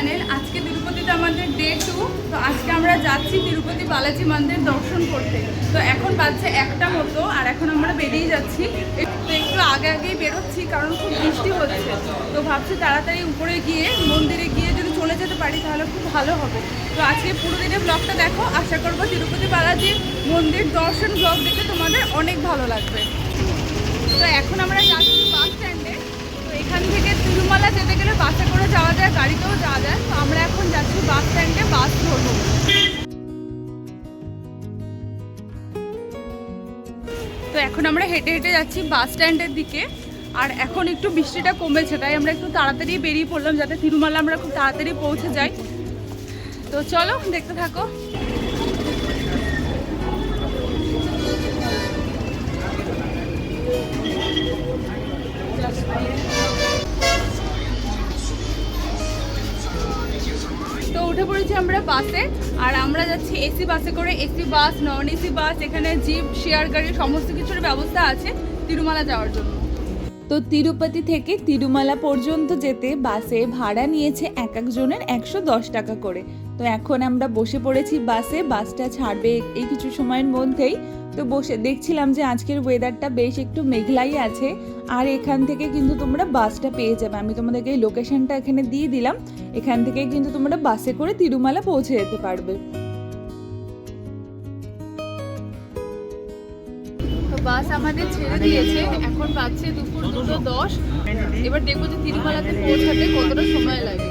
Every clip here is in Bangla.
চ্যানেল আজকে তিরুপতিতে আমাদের ডে টু তো আজকে আমরা যাচ্ছি তিরুপতি বালাজি মন্দির দর্শন করতে। তো এখন বাজছে একটা মতো, আর এখন আমরা বেরিয়ে যাচ্ছি। তো একটু আগে আগেই বেরোচ্ছি, কারণ খুব বৃষ্টি হচ্ছে। তো ভাবছি তাড়াতাড়ি উপরে গিয়ে, মন্দিরে গিয়ে যদি চলে যেতে পারি, তাহলে খুব ভালো হবে। তো আজকে পুরো দিনের ব্লগটা দেখো, আশা করব তিরুপতি বালাজি মন্দির দর্শন ব্লগ দেখে তোমাদের অনেক ভালো লাগবে। তো এখন আমরা যাচ্ছি বাস স্ট্যান্ডে এখান থেকে তিরুমালা যেতে গেলে বাসে করে যাওয়া যায়, গাড়িতেও যাওয়া যায়। তো আমরা এখন যাচ্ছি বাস স্ট্যান্ডে, বাস ধরবো। তো এখন আমরা হেঁটে হেঁটে যাচ্ছি বাস স্ট্যান্ডের দিকে। আর এখন একটু বৃষ্টিটা কমেছে, তাই আমরা একটু তাড়াতাড়ি বেরিয়ে পড়লাম যাতে তিরুমালা আমরা খুব তাড়াতাড়ি পৌঁছে যাই। তো চলো, দেখতে থাকো। তো উঠে পড়েছি আমরা বাসে, আর আমরা যাচ্ছি এসি বাসে করে, AC bus non AC bus, এখানে জিপ, শেয়ার গাড়ি, সমস্ত কিছুর ব্যবস্থা আছে তিরুমালা যাওয়ার জন্য। তো তিরুপতি থেকে তিরুমালা পর্যন্ত যেতে বাসে ভাড়া নিয়েছে এক একজনের একশো দশ টাকা করে। তো এখন আমরা বসে পড়েছি বাসে, বাসটা ছাড়বে এই কিছু সময়ের মধ্যেই। তো বসে দেখছিলাম যে আজকের ওয়েদারটা বেশ একটু মেঘলাই আছে, আর এখান থেকে কিন্তু তোমরা বাসটা পেয়ে যাবে। আমি তোমাদেরকে এই লোকেশনটা এখানে দিয়ে দিলাম। এখান থেকে কিন্তু তোমরা বাসে করে তিরুমালা পৌঁছে যেতে পারবে। বাস আমাদের ছেড়ে দিয়েছে। এখন বাজছে দুপুর দুটো দশ। এবার দেখব যে তিরুমালাতে পৌঁছাতে কতটা সময় লাগে।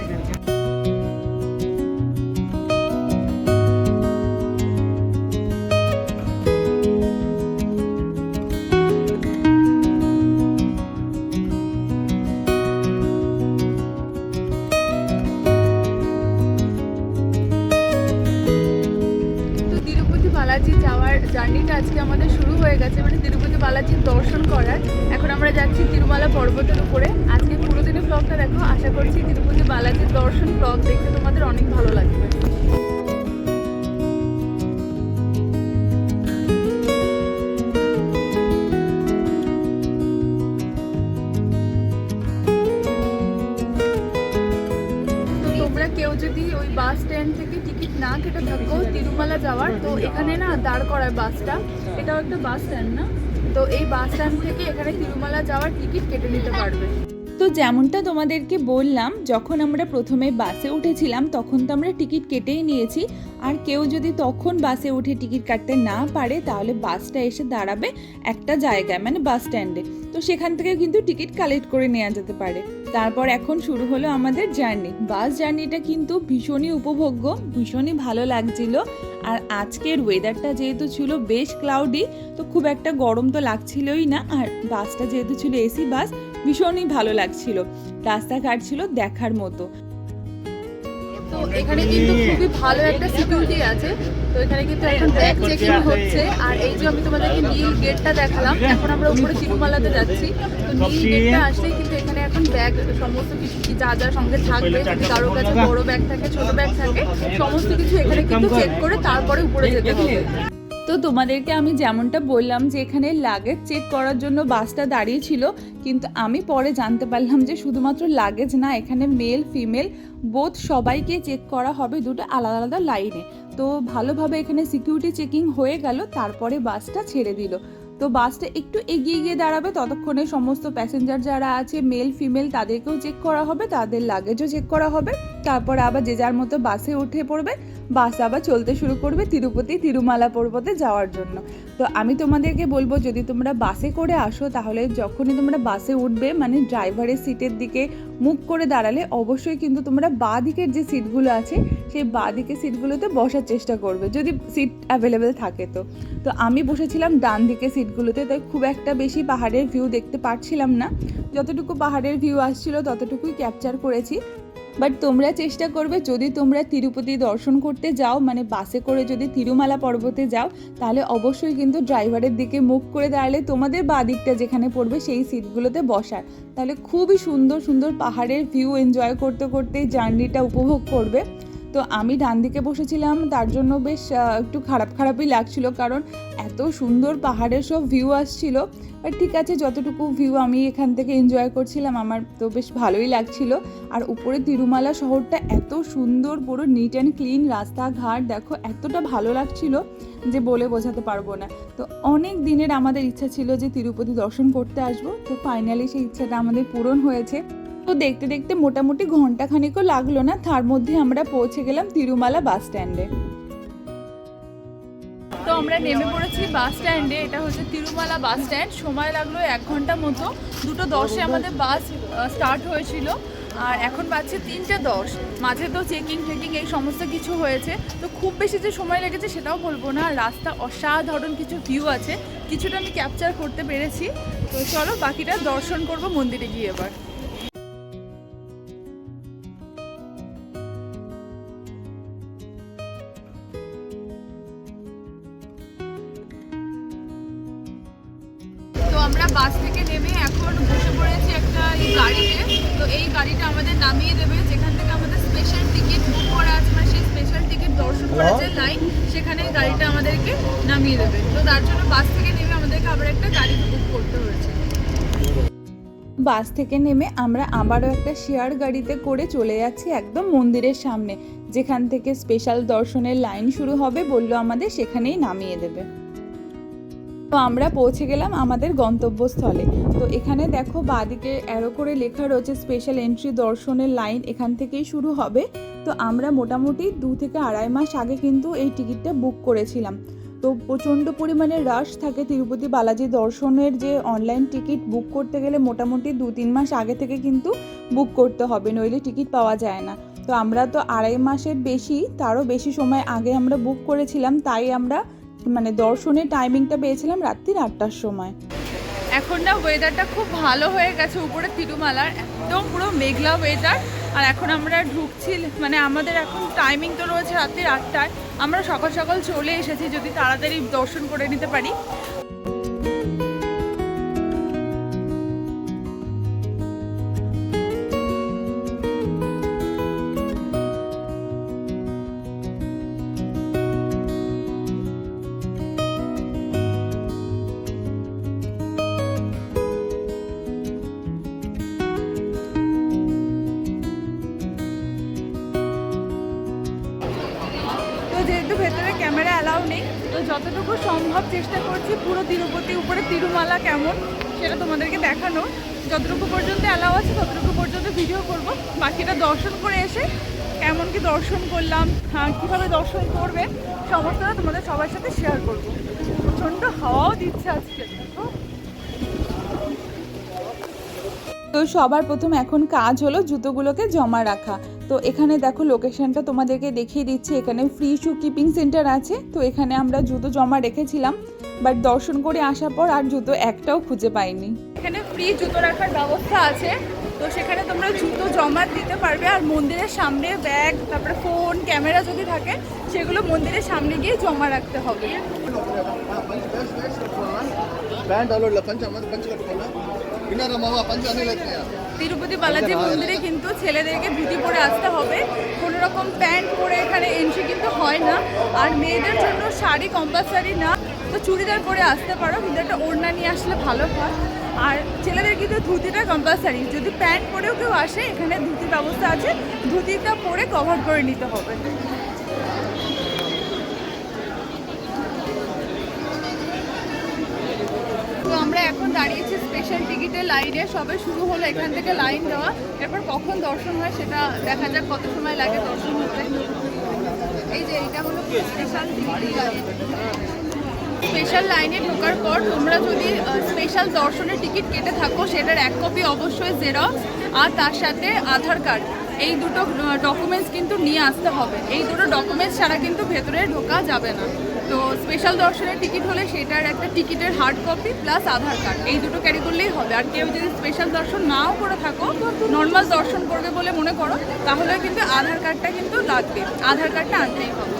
মানে বালাজির দর্শন করার। এখন আমরা যাচ্ছি তিরুমালা পর্বতের উপরে। আজকে পুরো দিনের ব্লগটা দেখো, আশা করছি তিরুপতি বালাজির দর্শন ব্লগ দেখতে তোমাদের অনেক ভালো লাগবে। বাস স্ট্যান্ড থেকে টিকিট না কেটে থাকো, তিরুমালা যাওয়ার, তো এখানে না দাঁড় করায় বাসটা। এটাও একটা বাস স্ট্যান্ড না? তো এই বাস স্ট্যান্ড থেকে এখানে তিরুমালা যাওয়ার টিকিট কেটে নিতে পারবে। তো যেমনটা তোমাদেরকে বললাম, যখন আমরা প্রথমে বাসে উঠেছিলাম, তখন তো আমরা টিকিট কেটেই নিয়েছি। আর কেউ যদি তখন বাসে উঠে টিকিট কাটতে না পারে, তাহলে বাসটা এসে দাঁড়াবে একটা জায়গায় মানে বাস স্ট্যান্ডে। তো সেখান থেকে কিন্তু টিকিট কালেক্ট করে নেওয়া যেতে পারে। তারপর এখন শুরু হলো আমাদের জার্নি। বাস জার্নিটা কিন্তু ভীষণই উপভোগ্য, ভীষণই ভালো লাগছিল। আর আজকের ওয়েদারটা যেহেতু ছিল বেশ ক্লাউডি তো খুব একটা গরম তো লাগছিলই না। আর বাসটা যেহেতু ছিল এসি বাস ভীষণই ভালো লাগছিল। রাস্তাঘাট ছিল দেখার মতো। তো এখানে কিন্তু খুবই ভালো একটা সিকিউরিটি আছে। তো এখানে কিন্তু এখন ব্যাগ চেকিং হচ্ছে। আর এই যে আমি তোমাদেরকে নীল গেটটা দেখালাম, এখন আমরা উপরে তিরুমালাতে যাচ্ছি। তো নীল গেটটা আসলেই কিন্তু এখানে এখন ব্যাগ সমস্ত কিছু কি যা যা সঙ্গে থাকবে, যদি কারোর কাছে বড় ব্যাগ থাকে, ছোট ব্যাগ থাকে, সমস্ত কিছু এখানে কিন্তু চেক করে তারপরে উপরে যেতে হবে। তো তোমাদেরকে আমি যেমনটা বললাম যে এখানে লাগেজ চেক করার জন্য বাসটা দাঁড়িয়ে ছিল, কিন্তু আমি পরে জানতে পারলাম যে শুধুমাত্র লাগেজ না, এখানে মেল ফিমেল বোধ সবাইকে চেক করা হবে দুটো আলাদা আলাদা লাইনে তো ভালোভাবে এখানে সিকিউরিটি চেকিং হয়ে গেল, তারপরে বাসটা ছেড়ে দিল। তো বাসটা একটু এগিয়ে গিয়ে দাঁড়াবে, ততক্ষণে সমস্ত প্যাসেঞ্জার যারা আছে মেল ফিমেল তাদেরকেও চেক করা হবে, তাদের লাগেজও চেক করা হবে। তারপর আবার যে যার মতো বাসে উঠে পড়বে, বাস আবার চলতে শুরু করবে তিরুপতি তিরুমালা পর্বতে যাওয়ার জন্য। তো আমি তোমাদেরকে বলব, যদি তোমরা বাসে করে আসো, তাহলে যখনই তোমরা বাসে উঠবে মানে ড্রাইভারের সিটের দিকে মুখ করে দাঁড়ালে, অবশ্যই কিন্তু তোমরা বাঁ দিকের যে সিটগুলো আছে, সেই বাঁ দিকের সিটগুলোতে বসার চেষ্টা করবে, যদি সিট অ্যাভেলেবেল থাকে তো। তো আমি বসেছিলাম ডান দিকে সিটগুলোতে তাই খুব একটা বেশি পাহাড়ের ভিউ দেখতে পারছিলাম না। যতটুকু পাহাড়ের ভিউ আসছিল, ততটুকুই ক্যাপচার করেছি। বাট তোমরা চেষ্টা করবে, যদি তোমরা তিরুপতি দর্শন করতে যাও মানে বাসে করে যদি তিরুমালা পর্বতে যাও, তাহলে অবশ্যই কিন্তু ড্রাইভারের দিকে মুখ করে দাঁড়ালে তোমাদের বা দিকটা যেখানে পড়বে সেই সিটগুলোতে বসার। তাহলে খুবই সুন্দর সুন্দর পাহাড়ের ভিউ এনজয় করতে করতে জার্নিটা উপভোগ করবে। তো আমি ডান দিকে বসেছিলাম, তার জন্য বেশ একটু খারাপ খারাপই লাগছিল কারণ এত সুন্দর পাহাড়ের সব ভিউ আসছিল। আর ঠিক আছে, যতটুকু ভিউ আমি এখান থেকে এনজয় করছিলাম, আমার তো বেশ ভালোই লাগছিল। আর উপরে তিরুমালা শহরটা এত সুন্দর, পুরো নিট অ্যান্ড ক্লিন রাস্তাঘাট, দেখো, এতটা ভালো লাগছিল যে বলে বোঝাতে পারব না। তো অনেক দিনের আমাদের ইচ্ছা ছিল যে তিরুপতি দর্শন করতে আসব, তো ফাইনালি সেই ইচ্ছাটা আমাদের পূরণ হয়েছে। তো দেখতে দেখতে মোটামুটি ঘণ্টা খানিকও লাগল না, তার মধ্যে আমরা পৌঁছে গেলাম তিরুমালা বাস স্ট্যান্ডে। তো আমরা নেমে পড়েছি বাস স্ট্যান্ডে, এটা হচ্ছে তিরুমালা বাস স্ট্যান্ড। সময় লাগল এক ঘণ্টা মতো। দুটো দশে আমাদের বাস স্টার্ট হয়েছিল। আর এখন বাজছে তিনটে দশ। মাঝে তো চেকিং টেকিং এই সমস্ত কিছু হয়েছে। তো খুব বেশি যে সময় লেগেছে সেটাও বলব না। রাস্তা অসাধারণ কিছু ভিউ আছে। কিছুটা আমি ক্যাপচার করতে পেরেছি। তো চলো বাকিটা দর্শন করব মন্দিরে গিয়ে এবার। আমরা বাস থেকে নেমে এখন বসে পড়েছি একটা এই গাড়িতে। তো এই গাড়িটা আমাদের নামিয়ে দেবে। যেখান থেকে আমাদের স্পেশাল টিকিট বুক করা আছে মানে সেই স্পেশাল টিকিট দর্শন করার যে লাইন সেখানে গাড়িটা আমাদেরকে নামিয়ে দেবে। তো তার জন্য বাস থেকে নেমে আমাদেরকে আবার একটা গাড়ি বুক করতে হয়েছে। বাস থেকে নেমে আমরা আবারও একটা শেয়ার গাড়িতে করে চলে যাচ্ছি একদম মন্দিরের সামনে। যেখান থেকে স্পেশাল দর্শনের লাইন শুরু হবে বলল আমাদের সেখানেই নামিয়ে দেবে। তো আমরা পৌঁছে গেলাম আমাদের গন্তব্যস্থলে। তো এখানে দেখো বাদিকে অ্যারো করে লেখা রয়েছে স্পেশাল এন্ট্রি দর্শনের লাইন এখান থেকেই শুরু হবে। তো আমরা মোটামুটি দু থেকে আড়াই মাস আগে কিন্তু এই টিকিটটা বুক করেছিলাম। তো প্রচণ্ড পরিমাণে রাশ থাকে তিরুপতি বালাজি দর্শনের যে অনলাইন টিকিট বুক করতে গেলে মোটামুটি দু তিন মাস আগে থেকে কিন্তু বুক করতে হবে, নইলে টিকিট পাওয়া যায় না। তো আমরা তো আড়াই মাসের বেশি, তারও বেশি সময় আগে আমরা বুক করেছিলাম, তাই আমরা মানে দর্শনের টাইমিংটা পেয়েছিলাম রাত্রির আটটার সময়। এখন না ওয়েদারটা খুব ভালো হয়ে গেছে উপরে তিরুমালার, একদম পুরো মেঘলা ওয়েদার আর এখন আমরা ঢুকছি মানে আমাদের এখন টাইমিং তো রয়েছে রাত্রির আটটায়। আমরা সকাল সকাল চলে এসেছি, যদি তাড়াতাড়ি দর্শন করে নিতে পারি। যেহেতু ভেতরে ক্যামেরা অ্যালাউ নেই, তো যতটুকু সম্ভব চেষ্টা করছি পুরো তিরুপতি উপরে তিরুমালা কেমন সেটা তোমাদেরকে দেখানো। যতটুকু পর্যন্ত অ্যালাউ আছে, ততটুকু পর্যন্ত ভিডিও করব। বাকিটা দর্শন করে এসে কেমন কি দর্শন করলাম হ্যাঁ কীভাবে দর্শন করবে, সমস্তটা তোমাদের সবার সাথে শেয়ার করব। প্রচণ্ড হাওয়াও দিচ্ছে আজকে। তো তো সবার প্রথম এখন কাজ হলো জুতোগুলোকে জমা রাখা। তো এখানে দেখো লোকেশনটা তোমাদেরকে দেখিয়ে দিচ্ছি এখানে ফ্রি শু কিপিং সেন্টার আছে তো এখানে আমরা জুতো জমা রেখেছিলাম বাট দর্শন করে আসার পর আর জুতো একটাও খুঁজে পাইনি এখানে ফ্রি জুতো রাখার ব্যবস্থা আছে তো সেখানে তোমরা জুতো জমা দিতে পারবে আর মন্দিরের সামনে ব্যাগ তারপরে ফোন ক্যামেরা যদি থাকে সেগুলো মন্দিরের সামনে গিয়ে জমা রাখতে হবে ಪ್ಯಾಂಟ್ ಅಲ್ಲೋಡ್ಲ ಪಂಚ ಮತ್ತೆ ಪಂಚ ಕಟ್ಕೊಂಡ ಇನ್ನಾರ ಮಾವ ಪಂಚ ಅನಿಲ್ ಐತೆ তিরুপতি বালাজি মন্দিরে কিন্তু ছেলেদেরকে ধুতি পরে আসতে হবে। কোনো রকম প্যান্ট পরে এখানে এন্ট্রি কিন্তু হয় না। আর মেয়েদের জন্য শাড়ি কম্পালসারি না। তো চুড়িদার পরে আসতে পারো কিন্তু একটা ওড়না নিয়ে আসলে ভালো হয়। আর ছেলেদের কিন্তু ধুতিটা কম্পালসারি যদি প্যান্ট পরেও কেউ আসে এখানে ধুতির ব্যবস্থা আছে। ধুতিটা পরে কভার করে নিতে হবে। তো আমরা এখন দাঁড়িয়েছি স্পেশাল টিকিটের লাইনে সবে শুরু হলো, এখান থেকে লাইন দেওয়া। এরপর কখন দর্শন হয় সেটা দেখা যাক, কত সময় লাগে দর্শন হতে। এই যে এটা হলো স্পেশাল টিকিটের লাইন স্পেশাল লাইনে ঢোকার পর তোমরা যদি স্পেশাল দর্শনের টিকিট কেটে থাকো, সেটার এক কপি অবশ্যই জেরক্স আর তার সাথে আধার কার্ড এই দুটো ডকুমেন্টস কিন্তু নিয়ে আসতে হবে। এই দুটো ডকুমেন্টস ছাড়া কিন্তু ভেতরে ঢোকা যাবে না। তো স্পেশাল দর্শনের টিকিট হলে সেটার একটা টিকিটের hard copy plus Aadhaar card এই দুটো ক্যারি করলেই হবে। আর কেউ যদি স্পেশাল দর্শন নাও করে থাকো নর্মাল দর্শন করবে বলে মনে করো, তাহলে কিন্তু আধার কার্ডটা কিন্তু লাগবে। আধার কার্ডটা আনতেই হবে।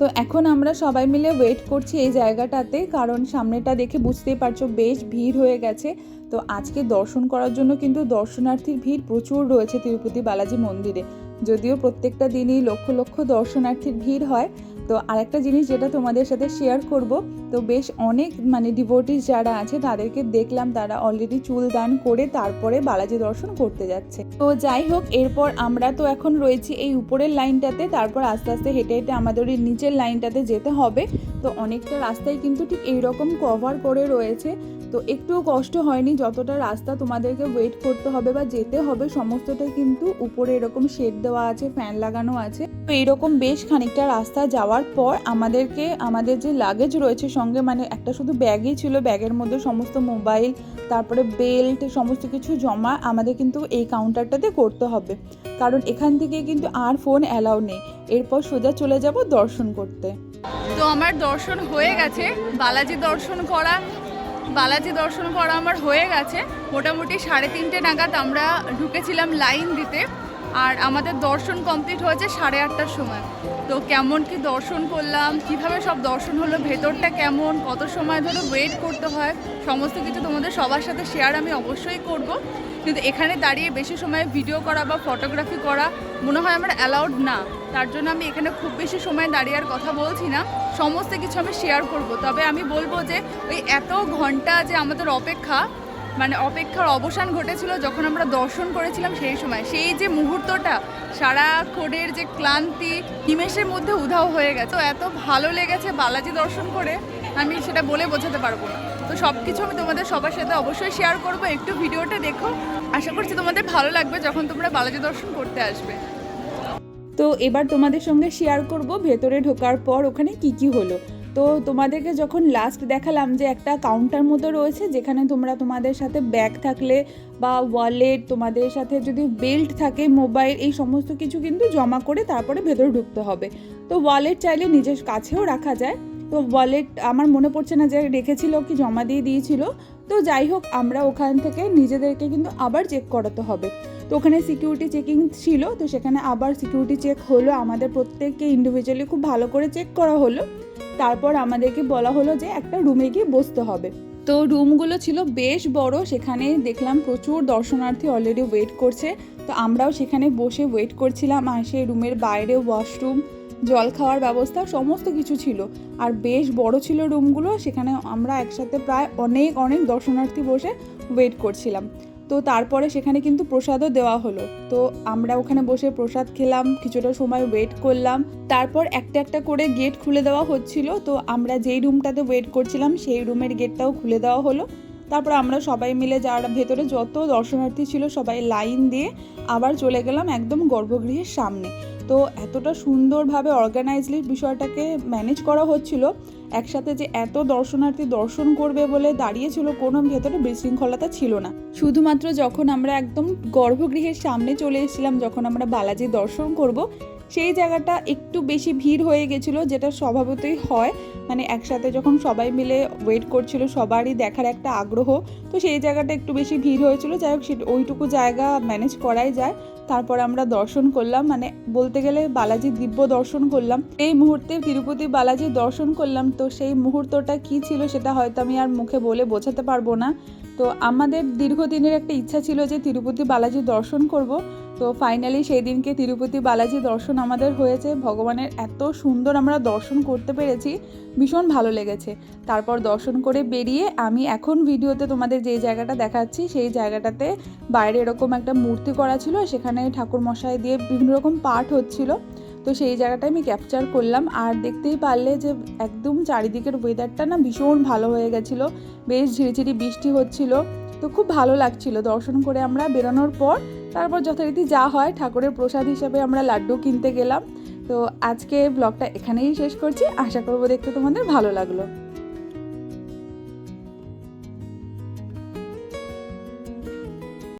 তো এখন আমরা সবাই মিলে ওয়েট করছি এই জায়গাটাতে, কারণ সামনেটা দেখে বুঝতেই পারছ বেশ ভিড় হয়ে গেছে। তো আজকে দর্শন করার জন্য কিন্তু দর্শনার্থীর ভিড় প্রচুর রয়েছে তিরুপতি বালাজি মন্দিরে। যদিও প্রত্যেকটা দিনই লক্ষ লক্ষ দর্শনার্থীর ভিড় হয় তো আরেকটা জিনিস যেটা তোমাদের সাথে শেয়ার করব, তো বেশ অনেক মানে ডিভোটিস যারা আছে, তাদেরকে দেখলাম তারা অলরেডি চুল দান করে তারপরে বালাজি দর্শন করতে যাচ্ছে। তো যাই হোক, এরপর আমরা তো এখন রয়েছি এই উপরের লাইনটাতে, তারপর আস্তে আস্তে হেঁটে হেঁটে আমাদের নিচের লাইনটাতে যেতে হবে। তো অনেকটা রাস্তায় কিন্তু ঠিক এইরকম কভার করে রয়েছে। তো একটুও কষ্ট হয়নি, যতটা রাস্তা তোমাদেরকে ওয়েট করতে হবে বা যেতে হবে সমস্তটাই কিন্তু উপরে এরকম শেড দেওয়া আছে ফ্যান লাগানো আছে। তো এরকম বেশ খানিকটা রাস্তা যাওয়ার পর আমাদেরকে, আমাদের যে লাগেজ রয়েছে সঙ্গে মানে একটা শুধু ব্যাগই ছিল ব্যাগের মধ্যে সমস্ত মোবাইল তারপরে বেল্ট সমস্ত কিছু জমা আমাদের কিন্তু এই কাউন্টারটাতে করতে হবে। কারণ এখান থেকে কিন্তু আর ফোন অ্যালাউ নেই। এরপর সোজা চলে যাব দর্শন করতে। তো আমার দর্শন হয়ে গেছে, বালাজি দর্শন করা বালাজি দর্শন করা আমার হয়ে গেছে। মোটামুটি সাড়ে তিনটে নাগাদ আমরা ঢুকেছিলাম লাইন দিতে। আর আমাদের দর্শন কমপ্লিট হয়েছে সাড়ে আটটার সময়। তো কেমন কি দর্শন করলাম, কীভাবে সব দর্শন হলো, ভেতরটা কেমন, কত সময় ধরে ওয়েট করতে হয়, সমস্ত কিছু তোমাদের সবার সাথে শেয়ার আমি অবশ্যই করব। কিন্তু এখানে দাঁড়িয়ে বেশি সময় ভিডিও করা বা ফটোগ্রাফি করা মনে হয় আমার অ্যালাউড না। তার জন্য আমি এখানে খুব বেশি সময় দাঁড়িয়ে আর কথা বলছি না। সমস্ত কিছু আমি শেয়ার করব। তবে আমি বলব যে, ওই এত ঘণ্টা যে আমাদের অপেক্ষা মানে অপেক্ষার অবসান ঘটেছিল যখন আমরা দর্শন করেছিলাম সেই সময়, সেই যে মুহূর্তটা সারাক্ষণের যে ক্লান্তি, নিমেষের মধ্যে উধাও হয়ে গেছে। তো এত ভালো লেগেছে বালাজি দর্শন করে, আমি সেটা বলে বোঝাতে পারব না। তো সব কিছু আমি তোমাদের সবার সাথে অবশ্যই শেয়ার করব। একটু ভিডিওটা দেখো। আশা করছি তোমাদের ভালো লাগবে যখন তোমরা বালাজি দর্শন করতে আসবে। তো এবার তোমাদের সঙ্গে শেয়ার করব ভেতরে ঢোকার পর ওখানে কি কি হলো। তো তোমাদেরকে যখন লাস্ট দেখালাম যে একটা কাউন্টার মতো রয়েছে, যেখানে তোমরা তোমাদের সাথে ব্যাগ থাকলে বা ওয়ালেট তোমাদের সাথে যদি বেল্ট থাকে মোবাইল এই সমস্ত কিছু কিন্তু জমা করে তারপরে ভেতরে ঢুকতে হবে। তো ওয়ালেট চাইলে নিজের কাছেও রাখা যায়। তো ওয়ালেট আমার মনে পড়ছে না যে রেখেছিল কি জমা দিয়ে দিয়েছিল। তো যাই হোক, আমরা ওখান থেকে নিজেদেরকে কিন্তু আবার চেক করাতে হবে। তো ওখানে সিকিউরিটি চেকিং ছিল, তো সেখানে আবার সিকিউরিটি চেক হলো। আমাদের প্রত্যেককে ইন্ডিভিজুয়ালি খুব ভালো করে চেক করা হলো। তারপর আমাদেরকে বলা হলো যে একটা রুমে গিয়ে বসতে হবে। তো রুমগুলো ছিল বেশ বড়, সেখানে দেখলাম প্রচুর দর্শনার্থী অলরেডি ওয়েট করছে। তো আমরাও সেখানে বসে ওয়েট করছিলাম, আর সেই রুমের বাইরে ওয়াশরুম জল খাওয়ার ব্যবস্থা, সমস্ত কিছু ছিল। আর বেশ বড় ছিল রুমগুলো সেখানে আমরা একসাথে প্রায় অনেক অনেক দর্শনার্থী বসে ওয়েট করছিলাম। তো তারপরে সেখানে কিন্তু প্রসাদও দেওয়া হলো। তো আমরা ওখানে বসে প্রসাদ খেলাম, কিছুটা সময় ওয়েট করলাম। তারপর একটা একটা করে গেট খুলে দেওয়া হচ্ছিল। তো আমরা যেই রুমটাতে ওয়েট করছিলাম, সেই রুমের গেটটাও খুলে দেওয়া হলো। তারপর আমরা সবাই মিলে যারা ভেতরে যত দর্শনার্থী ছিল সবাই লাইন দিয়ে আবার চলে গেলাম একদম গর্ভগৃহের সামনে। তো এতটা সুন্দরভাবে অর্গানাইজলি বিষয়টাকে ম্যানেজ করা হচ্ছিল, একসাথে যে এত দর্শনার্থী দর্শন করবে বলে দাঁড়িয়েছিল কোনো ভেতরে বিশৃঙ্খলতা ছিল না। শুধুমাত্র যখন আমরা একদম গর্ভগৃহের সামনে চলে এসেছিলাম, যখন আমরা বালাজি দর্শন করব সেই জায়গাটা একটু বেশি ভিড় হয়ে গেছিল, যেটা স্বভাবতই হয়। মানে একসাথে যখন সবাই মিলে ওয়েট করছিল, সবারই দেখার একটা আগ্রহ। তো সেই জায়গাটা একটু বেশি ভিড় হয়েছিল। যাই হোক ওইটুকু জায়গা ম্যানেজ করাই যায়। তারপর আমরা দর্শন করলাম। মানে বলতে গেলে বালাজি দিব্য দর্শন করলাম। এই মুহূর্তে তিরুপতি বালাজি দর্শন করলাম। তো সেই মুহূর্তটা কি ছিল সেটা হয়তো আমি আর মুখে বলে বোঝাতে পারব না। তো আমাদের দীর্ঘদিনের একটা ইচ্ছা ছিল যে তিরুপতি বালাজি দর্শন করব। তো ফাইনালি সেই দিনকে তিরুপতি বালাজি দর্শন আমাদের হয়েছে। ভগবানের এত সুন্দর আমরা দর্শন করতে পেরেছি, ভীষণ ভালো লেগেছে। তারপর দর্শন করে বেরিয়ে আমি এখন ভিডিওতে তোমাদের যে জায়গাটা দেখাচ্ছি, সেই জায়গাটাতে বাইরে এরকম একটা মূর্তি করা ছিল, সেখানে ঠাকুর মশাই দিয়ে বিভিন্ন রকম পাঠ হচ্ছিল। তো সেই জায়গাটা আমি ক্যাপচার করলাম। আর দেখতেই পারলে যে একদম চারিদিকের ওয়েদারটা না ভীষণ ভালো হয়ে গেছিল। বেশ ঝিরিঝিরি বৃষ্টি হচ্ছিল। তো খুব ভালো লাগছিল। দর্শন করে আমরা বেরোনোর পর তারপর যথারীতি যা হয়, ঠাকুরের প্রসাদ হিসাবে আমরা লাড্ডু কিনতে গেলাম। তো আজকে ব্লগটা এখানেই শেষ করছি। আশা করব দেখতে তোমাদের ভালো লাগল।